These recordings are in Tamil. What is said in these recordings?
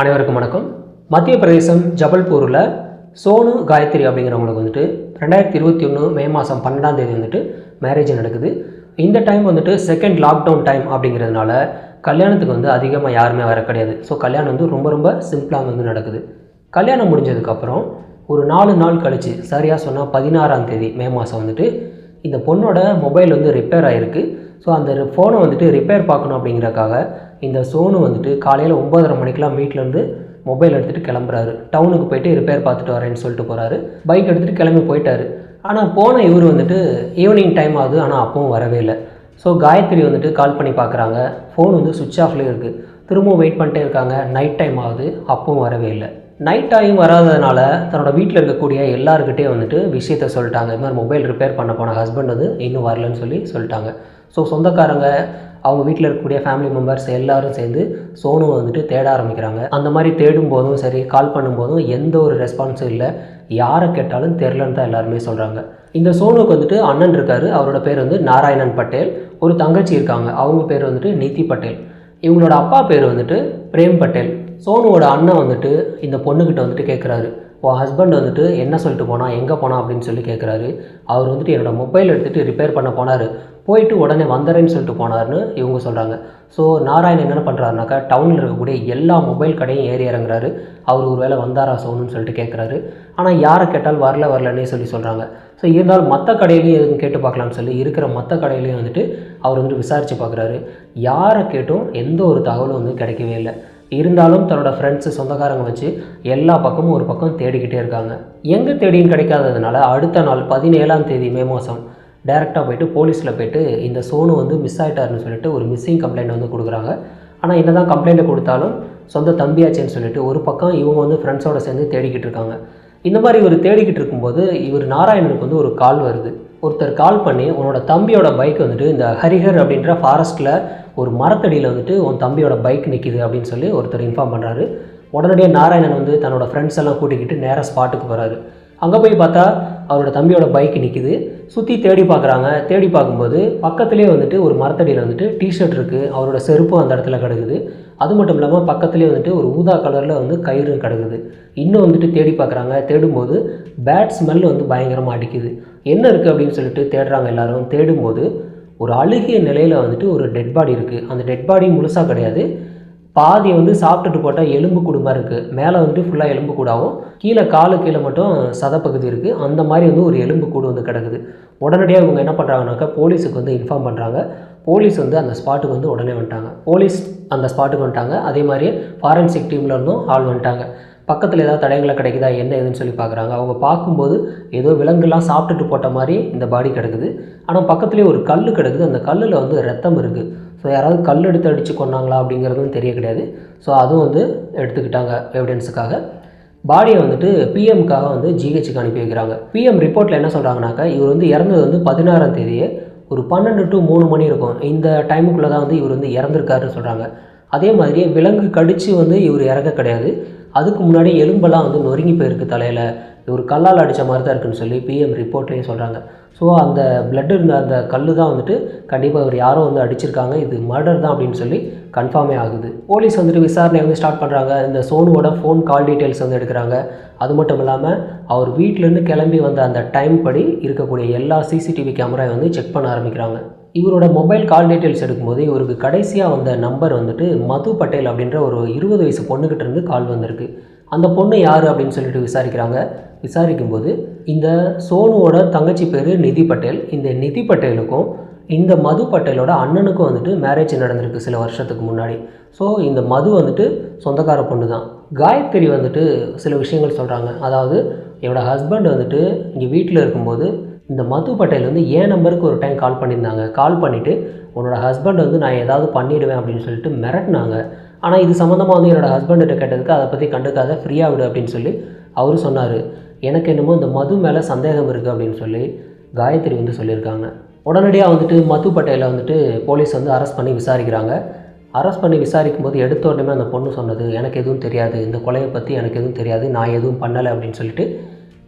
அனைவருக்கும் வணக்கம். மத்திய பிரதேசம் ஜபல்பூரில் சோனு காயத்ரி அப்படிங்கிறவங்களுக்கு வந்துட்டு ரெண்டாயிரத்தி இருபத்தி ஒன்று மே மாதம் பன்னெண்டாம் தேதி வந்துட்டு மேரேஜ் நடக்குது. இந்த டைம் வந்துட்டு செகண்ட் லாக்டவுன் டைம் அப்படிங்கிறதுனால கல்யாணத்துக்கு வந்து அதிகமாக யாருமே வர கிடையாது. ஸோ கல்யாணம் வந்து ரொம்ப ரொம்ப சிம்பிளாக வந்து நடக்குது. கல்யாணம் முடிஞ்சதுக்கப்புறம் ஒரு நாலு நாள் கழித்து சரியாக சொன்னால் பதினாறாம் தேதி மே மாதம் வந்துட்டு இந்த பொண்ணோட மொபைல் வந்து ரிப்பேர் ஆகிருக்கு ஸோ அந்த ஃபோனை வந்துட்டு ரிப்பேர் பார்க்கணும் அப்படிங்கிறக்காக இந்த சோனு வந்துட்டு காலையில் ஒம்பதரை மணிக்கெலாம் வீட்டிலேருந்து மொபைல் எடுத்துகிட்டு கிளம்புறாரு. டவுனுக்கு போயிட்டு ரிப்பேர் பார்த்துட்டு வரேன்னு சொல்லிட்டு போகிறாரு பைக் எடுத்துகிட்டு கிளம்பி போயிட்டார். ஆனால் போன இவர் வந்துட்டு ஈவினிங் டைம் ஆகுது. ஆனால் அப்பவும் வரவே இல்லை. ஸோ காயத்ரி வந்துட்டு கால் பண்ணி பார்க்குறாங்க ஃபோன் வந்து சுவிட்ச் ஆஃப்லேயே இருக்குது திரும்பவும் வெயிட் பண்ணிட்டே இருக்காங்க. நைட் டைம் ஆகுது. அப்பவும் வரவே இல்லை. நைட் டைம் வராததுனால தன்னோட வீட்டில் இருக்கக்கூடிய எல்லாருக்கிட்டே வந்துட்டு விஷயத்த சொல்லிட்டாங்க. இது மாதிரி மொபைல் ரிப்பேர் பண்ண போன ஹஸ்பண்ட் வந்து இன்னும் வரலன்னு சொல்லி சொல்லிட்டாங்க. ஸோ சொந்தக்காரங்க அவங்க வீட்டில் இருக்கக்கூடிய ஃபேமிலி மெம்பர்ஸ் எல்லாரும் சேர்ந்து சோனுவை வந்துட்டு தேட ஆரம்பிக்கிறாங்க. அந்த மாதிரி தேடும் போதும் சரி கால் பண்ணும்போதும் எந்த ஒரு ரெஸ்பான்ஸும் இல்லை. யாரை கேட்டாலும் தெரிலன்னு தான் எல்லாருமே சொல்கிறாங்க இந்த சோனுக்கு வந்துட்டு அண்ணன் இருக்காரு. அவரோட பேர் வந்து நாராயணன் பட்டேல். ஒரு தங்கச்சி இருக்காங்க. அவங்க பேர் வந்துட்டு நீதி பட்டேல். இவங்களோட அப்பா பேர் வந்துட்டு பிரேம் பட்டேல். சோனுவோட அண்ணன் வந்துட்டு இந்த பொண்ணுக்கிட்ட வந்துட்டு கேட்குறாரு உன் ஹஸ்பண்ட் வந்துட்டு என்ன சொல்லிட்டு போனால் எங்கே போனால் அப்படின்னு சொல்லி கேட்குறாரு அவர் வந்துட்டு என்னோடய மொபைல் எடுத்துகிட்டு ரிப்பேர் பண்ண போனார். போயிட்டு உடனே வந்துடுறேன்னு சொல்லிட்டு போனார்னு இவங்க சொல்கிறாங்க ஸோ நாராயண் என்ன பண்ணுறாருனாக்கா டவுனில் இருக்கக்கூடிய எல்லா மொபைல் கடையும் ஏறி இறங்குறாரு. அவர் ஒரு வேளை வந்தாரா சோனுன்னு சொல்லிட்டு கேட்குறாரு ஆனால் யாரை கேட்டால் வரல வரலன்னே சொல்லி சொல்கிறாங்க ஸோ இருந்தாலும் மற்ற கடையிலையும் எதுவும் கேட்டு பார்க்கலாம்னு சொல்லி இருக்கிற மற்ற கடையிலையும் வந்துட்டு அவர் வந்துட்டு விசாரித்து பார்க்குறாரு. யாரை கேட்டும் எந்த ஒரு தகவலும் வந்து கிடைக்கவே இல்லை. இருந்தாலும் தன்னோட ஃப்ரெண்ட்ஸு சொந்தக்காரங்க வச்சு எல்லா பக்கமும் ஒரு பக்கம் தேடிக்கிட்டே இருக்காங்க. எங்கே தேடியும் கிடைக்காததுனால அடுத்த நாள் பதினேழாம் தேதி மே மாதம் டேரெக்டாக போயிட்டு போலீஸில் போயிட்டு இந்த சோனு வந்து மிஸ் ஆகிட்டாருன்னு சொல்லிட்டு ஒரு மிஸ்ஸிங் கம்ப்ளைண்ட் வந்து கொடுக்குறாங்க. ஆனால் என்ன தான் கம்ப்ளைண்ட்டை கொடுத்தாலும் சொந்த தம்பியாச்சேன்னு சொல்லிட்டு ஒரு பக்கம் இவங்க வந்து ஃப்ரெண்ட்ஸோடு சேர்ந்து தேடிக்கிட்டு இருக்காங்க. இந்த மாதிரி இவர் தேடிக்கிட்டு இருக்கும்போது இவர் நாராயணனுக்கு வந்து ஒரு கால் வருது. ஒருத்தர் கால் பண்ணி உன்னோட தம்பியோட பைக் வந்துட்டு இந்த ஹரிஹர் அப்படின்ற ஃபாரஸ்ட்டில் ஒரு மரத்தடியில் வந்துட்டு உன் தம்பியோட பைக் நிற்கிது அப்படின்னு சொல்லி ஒருத்தர் இன்ஃபார்ம் பண்ணுறாரு உடனடியாக நாராயணன் வந்து தன்னோட ஃப்ரெண்ட்ஸ் எல்லாம் கூட்டிக்கிட்டு நேராக ஸ்பாட்டுக்கு போகிறாரு அங்கே போய் பார்த்தா அவரோட தம்பியோட பைக் நிற்கிது சுற்றி தேடி பார்க்குறாங்க. தேடி பார்க்கும்போது பக்கத்துலேயே வந்துட்டு ஒரு மரத்தடியில் வந்துட்டு டிஷர்ட் இருக்குது அவரோட செருப்பும் அந்த இடத்துல கிடக்குது. அது மட்டும் இல்லாமல் பக்கத்துலேயே வந்துட்டு ஒரு ஊதா கலரில் வந்து கயிறு கிடக்குது. இன்னும் வந்துட்டு தேடி பார்க்குறாங்க. தேடும்போது பேட் ஸ்மெல் வந்து பயங்கரமாக அடிக்குது. என்ன இருக்குது அப்படின்னு சொல்லிட்டு தேடுறாங்க எல்லாரும். தேடும்போது ஒரு அழுகிய நிலையில் வந்துட்டு ஒரு டெட் பாடி இருக்குது அந்த டெட் பாடி முழுசாக கிடையாது. பாதி வந்து சாப்பிட்டுட்டு போட்டால் எலும்பு கூடுமா இருக்குது மேலே வந்துட்டு ஃபுல்லாக எலும்பு கூடாகவும் கீழே காலு கீழே மட்டும் சதப்பகுதி இருக்குது அந்த மாதிரி வந்து ஒரு எலும்பு கூடு வந்து கிடக்குது. உடனடியாக இவங்க என்ன பண்ணுறாங்கனாக்கா போலீஸுக்கு வந்து இன்ஃபார்ம் பண்ணுறாங்க போலீஸ் வந்து அந்த ஸ்பாட்டுக்கு வந்து உடனே வந்துட்டாங்க. போலீஸ் அந்த ஸ்பாட்டுக்கு வந்துட்டாங்க. அதே மாதிரியே ஃபாரன்சிக் டீமில் இருந்தும் ஆள் வந்துட்டாங்க. பக்கத்தில் ஏதாவது தடயங்களை கிடைக்குதா என்ன ஏதுன்னு சொல்லி பார்க்குறாங்க. அவங்க பார்க்கும்போது ஏதோ விலங்குலாம் சாப்பிட்டுட்டு போட்ட மாதிரி இந்த பாடி கிடக்குது. ஆனால் பக்கத்துலேயே ஒரு கல் கிடக்குது. அந்த கல்லில் வந்து ரத்தம் இருக்குது ஸோ யாராவது கல் எடுத்து அடித்து கொண்டாங்களா அப்படிங்கிறதும் தெரிய கிடையாது ஸோ அதுவும் வந்து எடுத்துக்கிட்டாங்க எவிடன்ஸுக்காக பாடியை வந்துட்டு பிஎம்க்காக வந்து ஜிஹெச்சுக்கு அனுப்பி வைக்கிறாங்க. பிஎம் ரிப்போர்ட்டில் என்ன சொல்கிறாங்கனாக்கா இவர் வந்து இறந்தது வந்து பதினாறாம் தேதியே ஒரு பன்னெண்டு டு மூணு மணி இருக்கும். இந்த டைமுக்குள்ளே தான் வந்து இவர் வந்து இறந்துருக்காருன்னு சொல்கிறாங்க அதே மாதிரியே விலங்கு கடித்து வந்து இவர் இறக்க கிடையாது. அதுக்கு முன்னாடி எலும்பெல்லாம் வந்து நொறுங்கி போயிருக்கு தலையில். ஒரு கல்லால் அடித்த மாதிரி தான் இருக்குன்னு சொல்லி பிஎம் ரிப்போர்ட்லேயும் சொல்கிறாங்க ஸோ அந்த பிளட் இருந்த அந்த கல் தான் வந்துட்டு கண்டிப்பாக இவர் யாரோ வந்து அடிச்சிருக்காங்க. இது மர்டர் தான் அப்படின்னு சொல்லி கன்ஃபார்மே ஆகுது. போலீஸ் வந்துட்டு விசாரணை வந்து ஸ்டார்ட் பண்ணுறாங்க இந்த சோனுவோட ஃபோன் கால் டீட்டெயில்ஸ் வந்து எடுக்கிறாங்க. அது மட்டும் இல்லாமல் அவர் வீட்டிலேருந்து கிளம்பி வந்த அந்த டைம் படி இருக்கக்கூடிய எல்லா சிசிடிவி கேமராவை வந்து செக் பண்ண ஆரம்பிக்கிறாங்க. இவரோட மொபைல் கால் டீட்டெயில்ஸ் எடுக்கும்போது இவருக்கு கடைசியாக வந்த நம்பர் வந்துட்டு மது பட்டேல் அப்படின்ற ஒரு இருபது வயசு பொண்ணுக்கிட்ட இருந்து கால் வந்திருக்கு. அந்த பொண்ணு யார் அப்படின்னு சொல்லிட்டு விசாரிக்கிறாங்க. விசாரிக்கும்போது இந்த சோனுவோட தங்கச்சி பேர் நிதி பட்டேல். இந்த நிதி பட்டேலுக்கும் இந்த மது பட்டேலோட அண்ணனுக்கும் வந்துட்டு மேரேஜ் நடந்திருக்கு சில வருஷத்துக்கு முன்னாடி. ஸோ இந்த மது வந்துட்டு சொந்தக்கார பொண்ணு தான் காயத்ரி வந்துட்டு சில விஷயங்கள் சொல்கிறாங்க அதாவது என்னோடய ஹஸ்பண்ட் வந்துட்டு இங்கே வீட்டில் இருக்கும்போது இந்த மது பட்டேல் வந்து ஏன் நம்பருக்கு ஒரு டைம் கால் பண்ணியிருந்தாங்க கால் பண்ணிவிட்டு உன்னோட ஹஸ்பண்ட் வந்து நான் ஏதாவது பண்ணிவிடுவேன் அப்படின்னு சொல்லிட்டு மிரட்டினாங்க. ஆனால் இது சம்மந்தமாக வந்து என்னோடய ஹஸ்பண்ட்கிட்ட கேட்டதுக்கு அதை பற்றி கண்டுக்காத ஃப்ரீயாக விடு அப்படின்னு சொல்லி அவரும் சொன்னார். எனக்கு என்னமோ இந்த மது மேலே சந்தேகம் இருக்குது அப்படின்னு சொல்லி காயத்ரி வந்து சொல்லியிருக்காங்க. உடனடியாக வந்துட்டு மது பட்டேலை வந்துட்டு போலீஸ் வந்து அரெஸ்ட் பண்ணி விசாரிக்கிறாங்க. அரெஸ்ட் பண்ணி விசாரிக்கும் போது எடுத்த உடனே அந்த பொண்ணு சொன்னது எனக்கு எதுவும் தெரியாது. இந்த கொலையை பற்றி எனக்கு எதுவும் தெரியாது. நான் எதுவும் பண்ணலை அப்படின்னு சொல்லிட்டு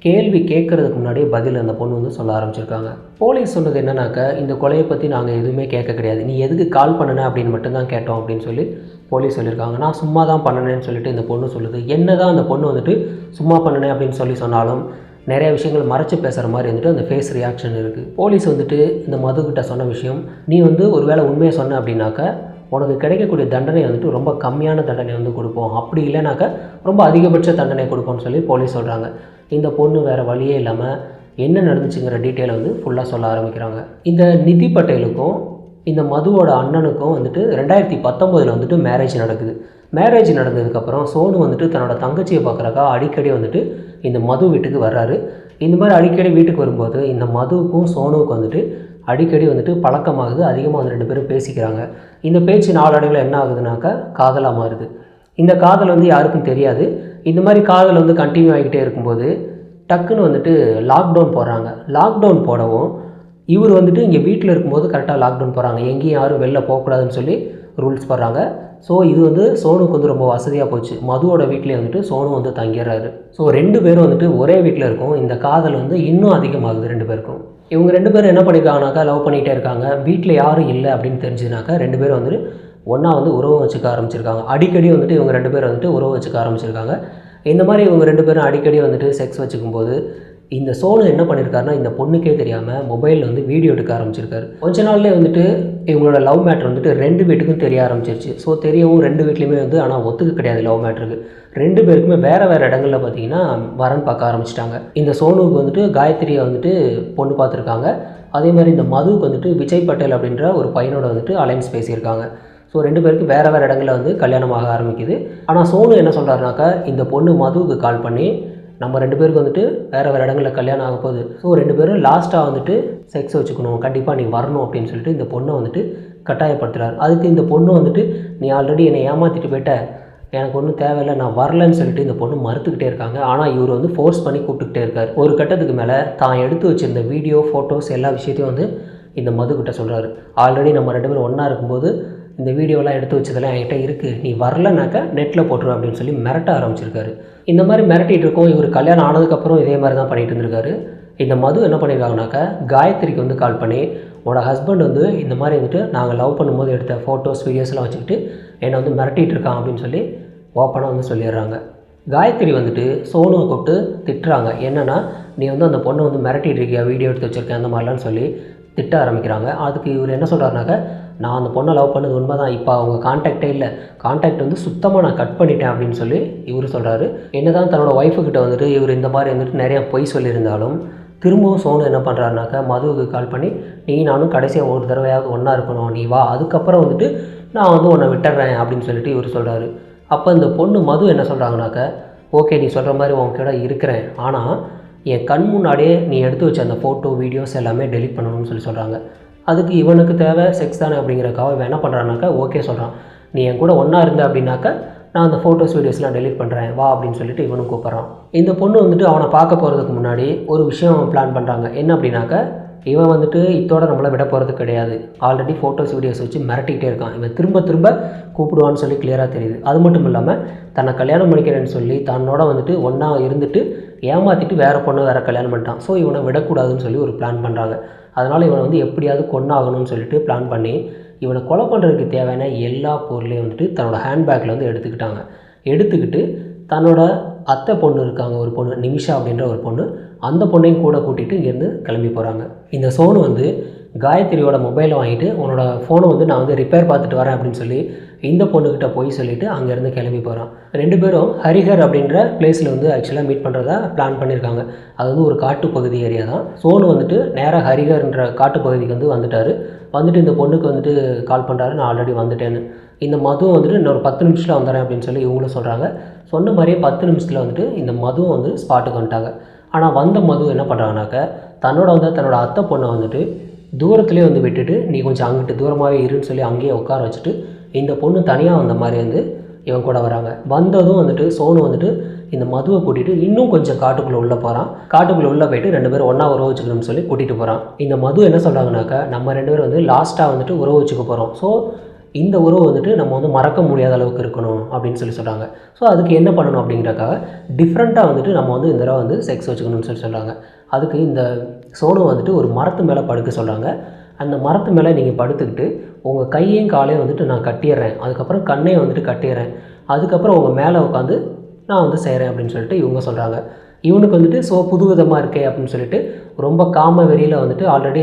கேள்வி கேட்குறதுக்கு முன்னாடியே பதில் அந்த பொண்ணு வந்து சொல்ல ஆரம்பிச்சிருக்காங்க. போலீஸ் சொன்னது என்னன்னாக்கா இந்த கொலையை பற்றி நாங்கள் எதுவுமே கேட்க கிடையாது. நீ எதுக்கு கால் பண்ணுன அப்படின்னு மட்டும்தான் கேட்டோம் அப்படின்னு சொல்லி போலீஸ் சொல்லியிருக்காங்க. நான் சும்மா தான் பண்ணினேன்னு சொல்லிட்டு இந்த பொண்ணு சொல்லுது. என்ன தான் அந்த பொண்ணு வந்துட்டு சும்மா பண்ணினேன் அப்படின்னு சொல்லி சொன்னாலும் நிறைய விஷயங்கள் மறைச்சு பேசுகிற மாதிரி வந்துட்டு அந்த ஃபேஸ் ரியாக்ஷன் இருக்குது போலீஸ் வந்துட்டு இந்த மதுக்கிட்ட சொன்ன விஷயம் நீ வந்து ஒருவேளை உண்மையை சொன்ன அப்படின்னாக்கா உனக்கு கிடைக்கக்கூடிய தண்டனை வந்துட்டு ரொம்ப கம்மியான தண்டனை வந்து கொடுப்போம். அப்படி இல்லைனாக்கா ரொம்ப அதிகபட்ச தண்டனை கொடுப்போம்னு சொல்லி போலீஸ் சொல்கிறாங்க இந்த பொண்ணு வேறு வழியே இல்லாமல் என்ன நடந்துச்சுங்கிற டீட்டெயிலை வந்து ஃபுல்லாக சொல்ல ஆரம்பிக்கிறாங்க. இந்த நிதி பட்டேலுக்கும் இந்த மதுவோட அண்ணனுக்கும் வந்துட்டு ரெண்டாயிரத்தி பத்தொம்போதில் வந்துட்டு மேரேஜ் நடக்குது. மேரேஜ் நடந்ததுக்கப்புறம் சோனு வந்துட்டு தன்னோட தங்கச்சியை பார்க்குறக்கா அடிக்கடி வந்துட்டு இந்த மது வீட்டுக்கு வர்றாரு. இந்த மாதிரி அடிக்கடி வீட்டுக்கு வரும்போது இந்த மதுவுக்கும் சோனுவுக்கும் வந்துட்டு அடிக்கடி வந்துட்டு பழக்கமாகுது அதிகமாக வந்து ரெண்டு பேரும் பேசிக்கிறாங்க. இந்த பேச்சு நாளடைவில் என்ன ஆகுதுனாக்கா காதலாக மாறுது. இந்த காதல் வந்து யாருக்கும் தெரியாது. இந்த மாதிரி காதல் வந்து கண்டினியூ ஆகிக்கிட்டே இருக்கும்போது டக்குன்னு வந்துட்டு லாக்டவுன் போடுறாங்க. லாக்டவுன் போடவும் இவர் வந்துட்டு இங்கே வீட்டில் இருக்கும்போது கரெக்டாக லாக்டவுன் போகிறாங்க எங்கேயும் யாரும் வெளில போகக்கூடாதுன்னு சொல்லி ரூல்ஸ் போடுறாங்க. ஸோ இது வந்து சோனுக்கு வந்து ரொம்ப வசதியாக போச்சு. மதுவோட வீட்லேயே வந்துட்டு சோனு வந்து தங்கிடுறாரு. ஸோ ரெண்டு பேரும் வந்துட்டு ஒரே வீட்டில் இருக்கும் இந்த காதல் வந்து இன்னும் அதிகமாகுது ரெண்டு பேருக்கும். இவங்க ரெண்டு பேரும் என்ன பண்ணியிருக்காங்கனாக்கா லவ் பண்ணிகிட்டே இருக்காங்க. வீட்டில் யாரும் இல்லை அப்படின்னு தெரிஞ்சதுனாக்கா ரெண்டு பேரும் வந்துட்டு ஒன்றா வந்து உறவு வச்சுக்க ஆரம்பிச்சிருக்காங்க. அடிக்கடி வந்துட்டு இவங்க ரெண்டு பேரும் வந்துட்டு உறவு வச்சுக்க ஆரம்பிச்சிருக்காங்க. இந்த மாதிரி இவங்க ரெண்டு பேரும் அடிக்கடி வந்துட்டு செக்ஸ் வச்சுக்கும்போது இந்த சோனு என்ன பண்ணியிருக்காருன்னா இந்த பொண்ணுக்கே தெரியாமல் மொபைலில் வந்து வீடியோ எடுக்க ஆரம்பிச்சிருக்காரு. கொஞ்ச நாள்லேயே வந்துட்டு இவங்களோட லவ் மேட்ரு வந்துட்டு ரெண்டு வீட்டுக்கும் தெரிய ஆரம்பிச்சிருச்சு. ஸோ தெரியவும் ரெண்டு வீட்லேயுமே வந்து ஆனால் ஒத்துக்க கிடையாது லவ் மேட்ருக்கு ரெண்டு பேருக்குமே வேறு வேறு இடங்களில் பார்த்தீங்கன்னா வரன் பார்க்க ஆரம்பிச்சிட்டாங்க. இந்த சோனுவுக்கு வந்துட்டு காயத்ரியை வந்துட்டு பொண்ணு பார்த்துருக்காங்க. அதே மாதிரி இந்த மதுவுக்கு வந்துட்டு விஜய் பட்டேல் அப்படின்ற ஒரு பையனோட வந்துட்டு அலைன்ஸ் பேசியிருக்காங்க. ஸோ ரெண்டு பேருக்கு வேறு வேறு இடங்களில் வந்து கல்யாணமாக ஆரம்பிக்குது. ஆனால் சோனு என்ன சொல்கிறாருனாக்கா இந்த பொண்ணு மதுவுக்கு கால் பண்ணி நம்ம ரெண்டு பேருக்கு வந்துட்டு வேறு வேறு இடங்களில் கல்யாணம் ஆக போகுது. ஸோ ரெண்டு பேரும் லாஸ்ட்டாக வந்துட்டு செக்ஸ் வச்சுக்கணும். கண்டிப்பாக நீ வரணும் அப்படின்னு சொல்லிட்டு இந்த பொண்ணை வந்துட்டு கட்டாயப்படுத்துகிறார் அதுக்கு இந்த பொண்ணு வந்துட்டு நீ ஆல்ரெடி என்னை ஏமாற்றிட்டு போயிட்ட. எனக்கு ஒன்றும் தேவையில்லை. நான் வரலன்னு சொல்லிட்டு இந்த பொண்ணு மறுத்துக்கிட்டே இருக்காங்க. ஆனால் இவர் வந்து ஃபோர்ஸ் பண்ணி கூப்பிட்டுக்கிட்டே இருக்கார். ஒரு கட்டத்துக்கு மேலே தான் எடுத்து வச்சிருந்த வீடியோ ஃபோட்டோஸ் எல்லா விஷயத்தையும் வந்து இந்த மதுக்கிட்ட சொல்கிறாரு ஆல்ரெடி நம்ம ரெண்டு பேரும் ஒன்றா இருக்கும்போது இந்த வீடியோலாம் எடுத்து வச்சதெல்லாம் என்கிட்ட இருக்குது நீ வரலனாக்கா நெட்டில் போட்டுருவேன் அப்படின்னு சொல்லி மிரட்ட ஆரம்பிச்சிருக்காரு. இந்த மாதிரி மிரட்டிகிட்டு இருக்கோம் இவர் கல்யாணம் ஆனதுக்கப்புறம் இதே மாதிரி தான் பண்ணிட்டு இருந்திருக்காரு. இந்த மது என்ன பண்ணியிருக்காங்கனாக்கா காயத்ரிக்கு வந்து கால் பண்ணி உன்னோட ஹஸ்பண்ட் வந்து இந்த மாதிரி வந்துட்டு நாங்கள் லவ் பண்ணும்போது எடுத்த ஃபோட்டோஸ் வீடியோஸ்லாம் வச்சுக்கிட்டு என்னை வந்து மிரட்டிகிட்டு இருக்கான் அப்படின்னு சொல்லி ஓப்பனாக வந்து சொல்லிடுறாங்க. காயத்ரி வந்துட்டு சோனுவை கூப்பிட்டு திட்டுறாங்க. என்னென்னா நீ வந்து அந்த பொண்ணை வந்து மிரட்டிட்டு இருக்கியா? வீடியோ எடுத்து வச்சுருக்கேன் அந்த மாதிரிலாம் சொல்லி திட்ட ஆரம்பிக்கிறாங்க. அதுக்கு இவர் என்ன சொல்கிறாருனாக்கா நான் அந்த பொண்ணை லவ் பண்ணது உண்மை தான் இப்போ அவங்க காண்டாக்டே இல்லை. காண்டாக்ட் வந்து சுத்தமாக நான் கட் பண்ணிட்டேன் அப்படின்னு சொல்லி இவர் சொல்கிறாரு என்ன தான் தன்னோட ஒய்ஃபுக்கிட்ட வந்துட்டு இவர் இந்த மாதிரி வந்துட்டு நிறையா பொய் சொல்லியிருந்தாலும் திரும்பவும் சோனு என்ன பண்ணுறாருனாக்கா மதுவுக்கு கால் பண்ணி நீ நானும் கடைசியாக ஒரு தடவையாவது ஒன்றா இருக்கணும். நீ வா. அதுக்கப்புறம் வந்துட்டு நான் வந்து உன்னை விட்டுறேன். அப்படின்னு சொல்லிட்டு இவர் சொல்கிறாரு அப்போ இந்த பொண்ணு மது என்ன சொல்கிறாங்கனாக்கா ஓகே நீ சொல்கிற மாதிரி உன் இருக்கிறேன். ஆனால் என் கண் முன்னாடியே நீ எடுத்து வச்ச அந்த ஃபோட்டோ வீடியோஸ் எல்லாமே டெலிட் பண்ணணும்னு சொல்லி சொல்கிறாங்க அதுக்கு இவனுக்கு தேவை செக்ஸ் தானே அப்படிங்கிறக்காக இவன் என்ன பண்ணுறான்னாக்கா ஓகே சொல்கிறான் நீ என் கூட ஒன்றா இருந்த அப்படின்னாக்கா நான் அந்த ஃபோட்டோஸ் வீடியோஸ்லாம் டெலிட் பண்ணுறேன் வா அப்படின்னு சொல்லிட்டு இவனும் கூப்பிட்றான். இந்த பொண்ணு வந்துட்டு அவனை பார்க்க போகிறதுக்கு முன்னாடி ஒரு விஷயம் பிளான் பண்ணுறாங்க என்ன அப்படின்னாக்கா இவன் வந்துட்டு இத்தோட நம்மளை விட போகிறது கிடையாது. ஆல்ரெடி ஃபோட்டோஸ் வீடியோஸ் வச்சு மிரட்டிக்கிட்டே இருக்கான். இவன் திரும்ப திரும்ப கூப்பிடுவான்னு சொல்லி கிளியராக தெரியுது. அது மட்டும் இல்லாமல் தன்னை கல்யாணம் பண்ணிக்கிறேன்னு சொல்லி தன்னோட வந்துட்டு ஒன்றா இருந்துட்டு ஏமாற்றிட்டு வேறு பொண்ணு வேறு கல்யாணம் பண்ணிட்டான். ஸோ இவனை விடக்கூடாதுன்னு சொல்லி ஒரு பிளான் பண்ணுறாங்க அதனால் இவனை வந்து எப்படியாவது கொண்டாகணும்னு சொல்லிட்டு பிளான் பண்ணி இவனை கொலை பண்ணுறதுக்கு தேவையான எல்லா பொருளையும் வந்துட்டு தன்னோட ஹேண்ட்பேக்கில் வந்து எடுத்துக்கிட்டாங்க. எடுத்துக்கிட்டு தன்னோட அத்தை பொண்ணு இருக்காங்க ஒரு பொண்ணு நிமிஷா அப்படின்ற ஒரு பொண்ணு அந்த பொண்ணையும் கூட கூட்டிகிட்டு இங்கேருந்து கிளம்பி போகிறாங்க இந்த சோனு வந்து காயத்ரியோட மொபைலை வாங்கிட்டு உன்னோட ஃபோனை வந்து நான் வந்து ரிப்பேர் பார்த்துட்டு வரேன் அப்படின்னு சொல்லி இந்த பொண்ணுக்கிட்ட போய் சொல்லிவிட்டு அங்கேருந்து கிளம்பி போகிறான் ரெண்டு பேரும் ஹரிஹர் அப்படின்ற பிளேஸில் வந்து ஆக்சுவலாக மீட் பண்ணுறதா பிளான் பண்ணியிருக்காங்க அது வந்து ஒரு காட்டுப்பகுதி ஏரியா தான். சோனு வந்துட்டு நேராக ஹரிஹர்ன்ற காட்டுப்பகுதிக்கு வந்து வந்துட்டார். வந்துட்டு இந்த பொண்ணுக்கு வந்துட்டு கால் பண்ணுறாரு நான் ஆல்ரெடி வந்துட்டேன்னு. இந்த மதுவும் வந்துட்டு இன்னொரு பத்து நிமிஷத்தில் வந்துடுறேன் அப்படின்னு சொல்லி இவங்களும் சொல்கிறாங்க சொன்ன மாதிரியே பத்து நிமிஷத்தில் வந்துட்டு இந்த மதுவும் வந்து ஸ்பாட்டுக்கு வந்துட்டாங்க. ஆனால் வந்த மது என்ன பண்ணுறாங்கனாக்க தன்னோட வந்து தன்னோட அத்தை பொண்ணை வந்துட்டு தூரத்துலேயே வந்து விட்டுட்டு நீ கொஞ்சம் அங்கிட்டு தூரமாகவே இருன்னு சொல்லி அங்கேயே உட்கார வச்சுட்டு இந்த பொண்ணு தனியாக வந்த மாதிரி வந்து இவன் கூட வராங்க. வந்ததும் வந்துட்டு சோனு வந்துட்டு இந்த மதுவை கூட்டிகிட்டு இன்னும் கொஞ்சம் காட்டுக்குள்ளே உள்ளே போகிறான் காட்டுக்குள்ளே உள்ளே போயிட்டு ரெண்டு பேரும் ஒன்றா உறவு வச்சுக்கணும்னு சொல்லி கூட்டிகிட்டு போகிறான் இந்த மது என்ன சொல்கிறாங்கனாக்கா நம்ம ரெண்டு பேரும் வந்து லாஸ்ட்டாக வந்துட்டு உறவு வச்சுக்க போகிறோம் ஸோ இந்த உறவு வந்துட்டு நம்ம வந்து மறக்க முடியாத அளவுக்கு இருக்கணும் அப்படின்னு சொல்லி சொல்கிறாங்க ஸோ அதுக்கு என்ன பண்ணணும் அப்படிங்கிறக்காக டிஃப்ரெண்ட்டாக வந்துட்டு நம்ம வந்து இந்த தடவை வந்து செக்ஸ் வச்சுக்கணும்னு சொல்லி சொல்கிறாங்க அதுக்கு இந்த சோனு வந்துட்டு ஒரு மரத்து மேலே படுக்க சொல்கிறாங்க அந்த மரத்து மேலே நீங்கள் படுத்துக்கிட்டு உங்கள் கையையும் காலையும் வந்துட்டு நான் கட்டிடுறேன். அதுக்கப்புறம் கண்ணையும் வந்துட்டு கட்டிடுறேன். அதுக்கப்புறம் உங்கள் மேலே உட்காந்து நான் வந்து செய்கிறேன் அப்படின்னு சொல்லிட்டு இவங்க சொல்கிறாங்க இவனுக்கு வந்துட்டு ஸோ புது விதமாக இருக்கே அப்படின்னு சொல்லிட்டு ரொம்ப காம வெறியில் வந்துட்டு ஆல்ரெடி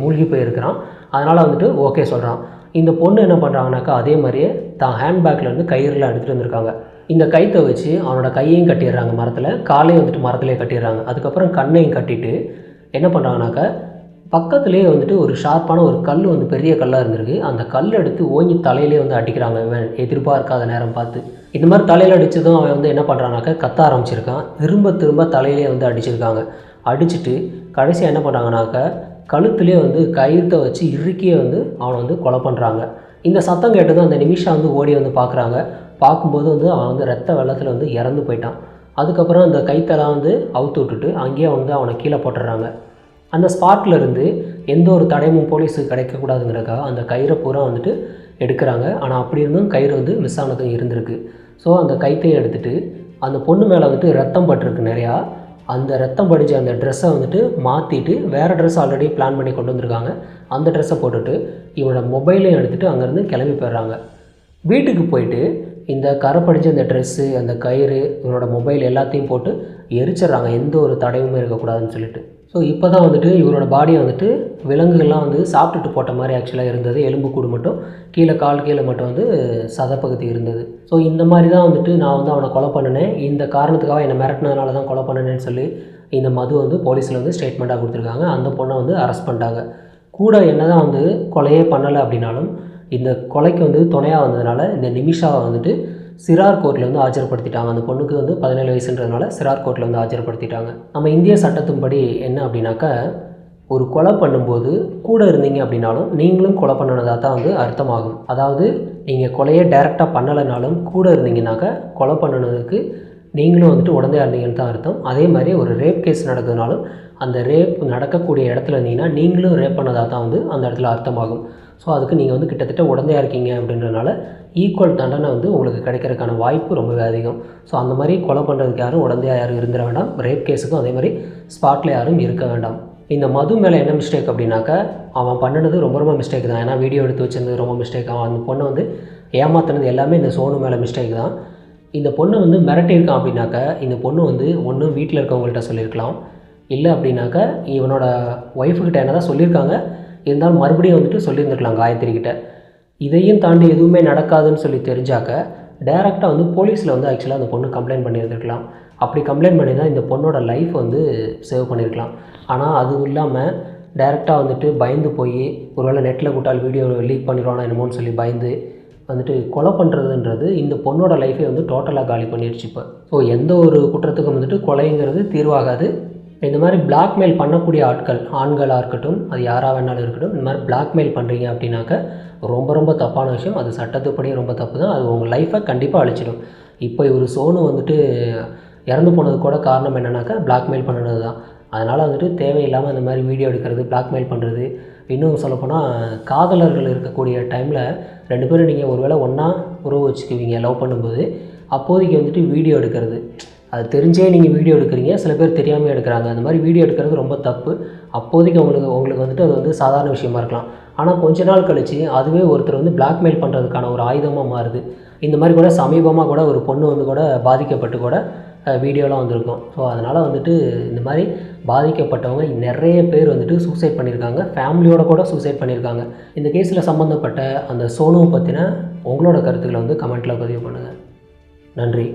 மூழ்கி போயிருக்கிறான். அதனால் வந்துட்டு ஓகே சொல்கிறான் இந்த பொண்ணு என்ன பண்ணுறாங்கனாக்கா அதே மாதிரியே தான் ஹேண்ட்பேக்கில் இருந்து கயிறுலாம் எடுத்துகிட்டு வந்திருக்காங்க. இந்த கைத்தை வச்சு அவனோட கையையும் கட்டிடுறாங்க மரத்தில் காலையும் வந்துட்டு மரத்துலேயே கட்டிடுறாங்க. அதுக்கப்புறம் கண்ணையும் கட்டிட்டு என்ன பண்ணுறாங்கனாக்கா பக்கத்துலேயே வந்துட்டு ஒரு ஷார்ப்பான ஒரு கல் வந்து பெரிய கல்லாக இருந்திருக்கு. அந்த கல் எடுத்து ஓங்கி தலையிலே வந்து அடிக்கிறாங்க இவன். எதிர்பார்க்காத நேரம் பார்த்து. இந்த மாதிரி தலையில் அடித்ததும் அவன் வந்து என்ன பண்ணுறானாக்கா கத்த ஆரம்பிச்சிருக்கான். திரும்ப திரும்ப தலையிலே வந்து அடிச்சிருக்காங்க. அடிச்சுட்டு கடைசியாக என்ன பண்ணுறாங்கனாக்கா கழுத்துலேயே வந்து கயிறுத்தை வச்சு இறுக்கியே வந்து அவனை வந்து கொலை பண்ணுறாங்க இந்த சத்தம் கேட்டதும் அந்த நிமிஷம் வந்து ஓடி வந்து பார்க்குறாங்க பார்க்கும்போது வந்து அவன் வந்து ரத்த வெள்ளத்தில் வந்து இறந்து போயிட்டான். அதுக்கப்புறம் அந்த கைத்தெல்லாம் வந்து அவுத்து விட்டுட்டு அங்கேயே வந்து அவனை கீழே போட்டுடுறாங்க. அந்த ஸ்பாட்டில் இருந்து எந்த ஒரு தடையும் போலீஸுக்கு கிடைக்கக்கூடாதுங்கிறக்காக அந்த கயிறை பூரா வந்துட்டு எடுக்கிறாங்க. ஆனால் அப்படி இருந்தும் கயிறு வந்து மிஸ் ஆனதும் இருந்திருக்கு. ஸோ அந்த கைத்தையும் எடுத்துகிட்டு அந்த பொண்ணு மேலே வந்துட்டு ரத்தம் பட்டிருக்கு நிறையா. அந்த ரத்தம் படித்த அந்த ட்ரெஸ்ஸை வந்துட்டு மாற்றிட்டு வேறு ட்ரெஸ் ஆல்ரெடி பிளான் பண்ணி கொண்டு வந்திருக்காங்க. அந்த ட்ரெஸ்ஸை போட்டுட்டு இவனோட மொபைலையும் எடுத்துகிட்டு அங்கேருந்து கிளம்பி போயிடுறாங்க. வீட்டுக்கு போயிட்டு இந்த கரை படித்த அந்த ட்ரெஸ்ஸு அந்த கயிறு இவனோட மொபைல் எல்லாத்தையும் போட்டு எரிச்சிடுறாங்க. எந்த ஒரு தடையுமே இருக்கக்கூடாதுன்னு சொல்லிட்டு. ஸோ இப்போ தான் வந்துட்டு இவரோட பாடியை வந்துட்டு விலங்குகள்லாம் வந்து சாப்பிட்டுட்டு போட்ட மாதிரி ஆக்சுவலாக இருந்தது. எலும்புக்கூடு மட்டும் கீழே கால் கீழே மட்டும் வந்து சதப்பகுதி இருந்தது. ஸோ இந்த மாதிரி தான் வந்துட்டு நான் வந்து அவனை கொலை பண்ணினேன். இந்த காரணத்துக்காக என்னை மிரட்டினதுனால தான் கொலை பண்ணினேன்னு சொல்லி இந்த மது வந்து போலீஸில் வந்து ஸ்டேட்மெண்ட்டாக கொடுத்துருக்காங்க. அந்த பொண்ணை வந்து அரெஸ்ட் பண்ணிட்டாங்க. கூட என்ன தான் வந்து கொலையே பண்ணலை அப்படின்னாலும் இந்த கொலைக்கு வந்து துணையாக வந்ததுனால இந்த நிமிஷாவை வந்துட்டு சிறார் கோர்ட்டில் வந்து ஆஜர்படுத்திட்டாங்க. அந்த பொண்ணுக்கு வந்து பதினேழு வயசுன்றதுனால சிறார் கோர்ட்டில் வந்து ஆஜர்படுத்திட்டாங்க. நம்ம இந்திய சட்டத்தின்படி என்ன அப்படின்னாக்கா ஒரு கொலை பண்ணும்போது கூட இருந்தீங்க அப்படின்னாலும் நீங்களும் கொலை பண்ணினதாக தான் வந்து அர்த்தமாகும். அதாவது நீங்கள் கொலையை டைரெக்டாக பண்ணலைனாலும் கூட இருந்தீங்கன்னாக்கா கொலை பண்ணினதுக்கு நீங்களும் வந்துட்டு உடந்தையாக இருந்தீங்கன்னு தான் அர்த்தம். அதே மாதிரி ஒரு ரேப் கேஸ் நடக்குதுனாலும் அந்த ரேப் நடக்கக்கூடிய இடத்துல இருந்தீங்கன்னா நீங்களும் ரேப் பண்ணதாக தான் வந்து அந்த இடத்துல அர்த்தமாகும். ஸோ அதுக்கு நீங்கள் வந்து கிட்டத்தட்ட உடந்தையாக இருக்கீங்க அப்படின்றனால ஈக்குவல் தண்டனை வந்து உங்களுக்கு கிடைக்கிறதுக்கான வாய்ப்பு ரொம்பவே அதிகம். ஸோ அந்த மாதிரி கொலை பண்ணுறதுக்கு யாரும் உடந்தையாக யாரும் இருந்துட வேண்டாம். ரேப் கேஸுக்கும் அதே மாதிரி ஸ்பாட்டில் யாரும் இருக்க வேண்டாம். இந்த மது மேலே என்ன மிஸ்டேக் அப்படின்னாக்கா அவன் பண்ணினது ரொம்ப ரொம்ப மிஸ்டேக் தான். ஏன்னா வீடியோ எடுத்து வச்சிருந்தது ரொம்ப மிஸ்டேக் அவன் அந்த பொண்ணை வந்து ஏமாத்தினது எல்லாமே இந்த சோனு மேலே மிஸ்டேக் தான். இந்த பொண்ணை வந்து மிரட்டியிருக்கான் அப்படின்னாக்கா இந்த பொண்ணு வந்து ஒன்று வீட்டில் இருக்கவங்கள்ட்ட சொல்லியிருக்கலாம். இல்லை அப்படின்னாக்கா இவனோட ஒய்ஃபுக்கிட்ட என்ன தான் சொல்லியிருக்காங்க இருந்தாலும் மறுபடியும் வந்துட்டு சொல்லியிருந்துருக்கலாம் காயத்ரி கிட்ட இதையும் தாண்டி எதுவுமே நடக்காதுன்னு சொல்லி தெரிஞ்சாக்க டைரெக்டாக வந்து போலீஸில் வந்து ஆக்சுவலாக அந்த பொண்ணு கம்ப்ளைண்ட் பண்ணியிருந்துருக்கலாம். அப்படி கம்ப்ளைண்ட் பண்ணி தான் இந்த பொண்ணோட லைஃப் வந்து சேவ் பண்ணியிருக்கலாம். ஆனால் அதுவும் இல்லாமல் டேரெக்டாக வந்துட்டு பயந்து போய் ஒருவேளை நெட்டில் கூட்டால் வீடியோ லீக் பண்ணிடுவானா என்னமோன்னு சொல்லி பயந்து வந்துட்டு கொலை பண்ணுறதுன்றது இந்த பொண்ணோட லைஃபை வந்து டோட்டலாக காலி பண்ணிடுச்சு இப்போ. ஸோ எந்த ஒரு குற்றத்துக்கும் வந்துட்டு கொலைங்கிறது தீர்வாகாது. இந்த மாதிரி பிளாக்மெயில் பண்ணக்கூடிய ஆட்கள் ஆண்களாக இருக்கட்டும் அது யாராக வேணாலும் இருக்கட்டும் இந்த மாதிரி பிளாக்மெயில் பண்ணுறீங்க அப்படின்னாக்க ரொம்ப ரொம்ப தப்பான விஷயம். அது சட்டத்துப்படி ரொம்ப தப்பு தான் அது உங்கள் லைஃப்பை கண்டிப்பாக அழிச்சிடும். இப்போ இவர் சோனு வந்துட்டு இறந்து போனது கூட காரணம் என்னன்னாக்கா பிளாக்மெயில் பண்ணினது தான் அதனால் வந்துட்டு தேவையில்லாமல் இந்த மாதிரி வீடியோ எடுக்கிறது பிளாக்மெயில் பண்ணுறது இன்னும் சொல்லப்போனால் காதலர்கள் இருக்கக்கூடிய டைமில் ரெண்டு பேரும் நீங்கள் ஒருவேளை ஒன்றா உறவு வச்சுக்குவீங்க லவ் பண்ணும்போது. அப்போதைக்கு வந்துட்டு வீடியோ எடுக்கிறது. அது தெரிஞ்சே நீங்கள் வீடியோ எடுக்கிறீங்க. சில பேர் தெரியாமல் எடுக்கிறாங்க. அந்த மாதிரி வீடியோ எடுக்கிறது ரொம்ப தப்பு. அப்போதைக்கு உங்களுக்கு உங்களுக்கு வந்துட்டு அது வந்து சாதாரண விஷயமா இருக்கலாம். ஆனால் கொஞ்ச நாள் கழித்து அதுவே ஒருத்தர் வந்து பிளாக்மெயில் பண்ணுறதுக்கான ஒரு ஆயுதமாக மாறுது. இந்த மாதிரி கூட சமீபமாக கூட ஒரு பொண்ணு வந்து கூட பாதிக்கப்பட்டு கூட வீடியோலாம் வந்திருக்கும். ஸோ அதனால் வந்துட்டு இந்த மாதிரி பாதிக்கப்பட்டவங்க நிறைய பேர் வந்துட்டு சூசைட் பண்ணியிருக்காங்க. ஃபேமிலியோட கூட சூசைட் பண்ணியிருக்காங்க. இந்த கேஸில் சம்மந்தப்பட்ட அந்த சோனுவை பற்றின உங்களோட கருத்துக்களை வந்து கமெண்ட்டில் பதிவு பண்ணுங்கள் நன்றி.